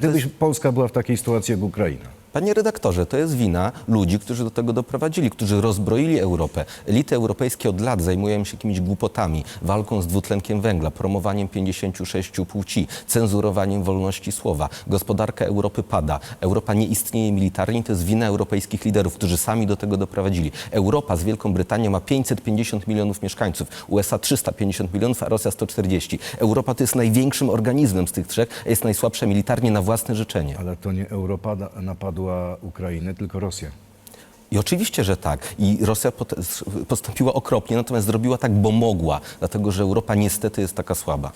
Gdybyś Polska była w takiej sytuacji jak Ukraina. Panie redaktorze, to jest wina ludzi, którzy do tego doprowadzili, którzy rozbroili Europę. Elity europejskie od lat zajmują się jakimiś głupotami, walką z dwutlenkiem węgla, promowaniem 56 płci, cenzurowaniem wolności słowa. Gospodarka Europy pada. Europa nie istnieje militarnie, to jest wina europejskich liderów, którzy sami do tego doprowadzili. Europa z Wielką Brytanią ma 550 milionów mieszkańców, USA 350 milionów, a Rosja 140. Europa to jest największym organizmem z tych trzech, jest najsłabsza militarnie na własne życzenie. Ale to nie Europa na- napadła Ukrainę, tylko Rosja. I oczywiście, że tak. I Rosja postąpiła okropnie, natomiast zrobiła tak, bo mogła, dlatego że Europa niestety jest taka słaba.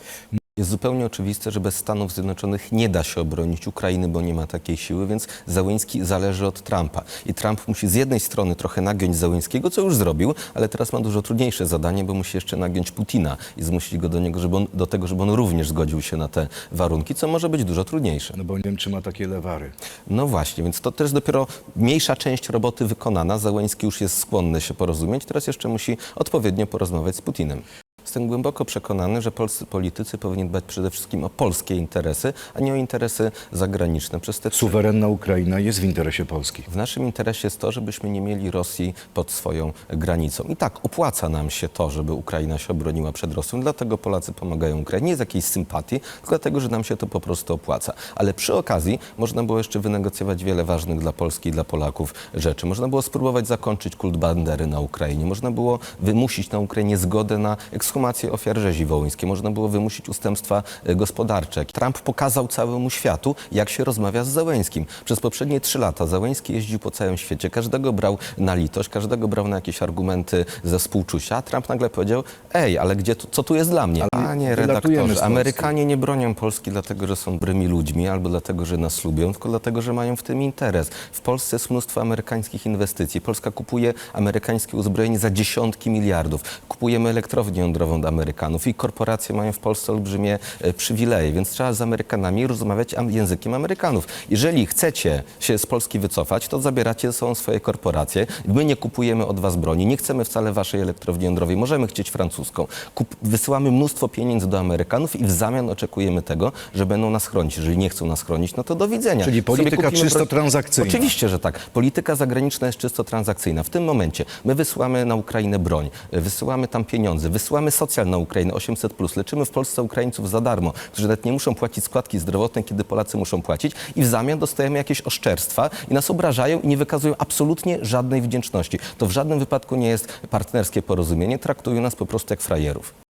Jest zupełnie oczywiste, że bez Stanów Zjednoczonych nie da się obronić Ukrainy, bo nie ma takiej siły, więc Załyński zależy od Trumpa. I Trump musi z jednej strony trochę nagiąć Załyńskiego, co już zrobił, ale teraz ma dużo trudniejsze zadanie, bo musi jeszcze nagiąć Putina i zmusić go do, niego, żeby on, do tego, żeby on również zgodził się na te warunki, co może być dużo trudniejsze. No bo nie wiem, czy ma takie lewary. No właśnie, więc to też dopiero mniejsza część roboty wykonana. Załański już jest skłonny się porozumieć, teraz jeszcze musi odpowiednio porozmawiać z Putinem. Jestem głęboko przekonany, że polscy politycy powinni dbać przede wszystkim o polskie interesy, a nie o interesy zagraniczne. Przez te Suwerenna Ukraina jest w interesie Polski. w naszym interesie jest to, żebyśmy nie mieli Rosji pod swoją granicą. I tak, opłaca nam się to, żeby Ukraina się obroniła przed Rosją, dlatego Polacy pomagają Ukrainie. Nie z jakiejś sympatii, tylko dlatego, że nam się to po prostu opłaca. Ale przy okazji można było jeszcze wynegocjować wiele ważnych dla Polski i dla Polaków rzeczy. Można było spróbować zakończyć kult Bandery na Ukrainie. Można było wymusić na Ukrainie zgodę na ekshumację ofiar rzezi wołyńskiej. Można było wymusić ustępstwa e, gospodarcze. Trump pokazał całemu światu, jak się rozmawia z Załęskim. Przez poprzednie trzy lata Załęski jeździł po całym świecie. Każdego brał na litość, każdego brał na jakieś argumenty ze współczucia. Trump nagle powiedział, ej, ale gdzie co tu jest dla mnie? Panie redaktorze. Amerykanie nie bronią Polski dlatego, że są dobrymi ludźmi albo dlatego, że nas lubią, tylko dlatego, że mają w tym interes. W Polsce jest mnóstwo amerykańskich inwestycji. Polska kupuje amerykańskie uzbrojenie za dziesiątki miliardów. Kupujemy elektrownię jądrową od Amerykanów i korporacje mają w Polsce olbrzymie e, przywileje, więc trzeba z Amerykanami rozmawiać językiem Amerykanów. Jeżeli chcecie się z Polski wycofać, to zabieracie ze sobą swoje korporacje. My nie kupujemy od was broni, nie chcemy wcale waszej elektrowni jądrowej, możemy chcieć francuską. Kup- wysyłamy mnóstwo pieniędzy do Amerykanów i w zamian oczekujemy tego, że będą nas chronić. Jeżeli nie chcą nas chronić, no to do widzenia. Czyli polityka czysto transakcyjna. Oczywiście, że tak. Polityka zagraniczna jest czysto transakcyjna. W tym momencie my wysyłamy na Ukrainę broń, wysyłamy tam pieniądze, wysyłamy socjal na Ukrainę 800+, leczymy w Polsce Ukraińców za darmo, którzy nawet nie muszą płacić składki zdrowotnej, kiedy Polacy muszą płacić i w zamian dostajemy jakieś oszczerstwa i nas obrażają i nie wykazują absolutnie żadnej wdzięczności. To w żadnym wypadku nie jest partnerskie porozumienie, traktują nas po prostu jak frajerów.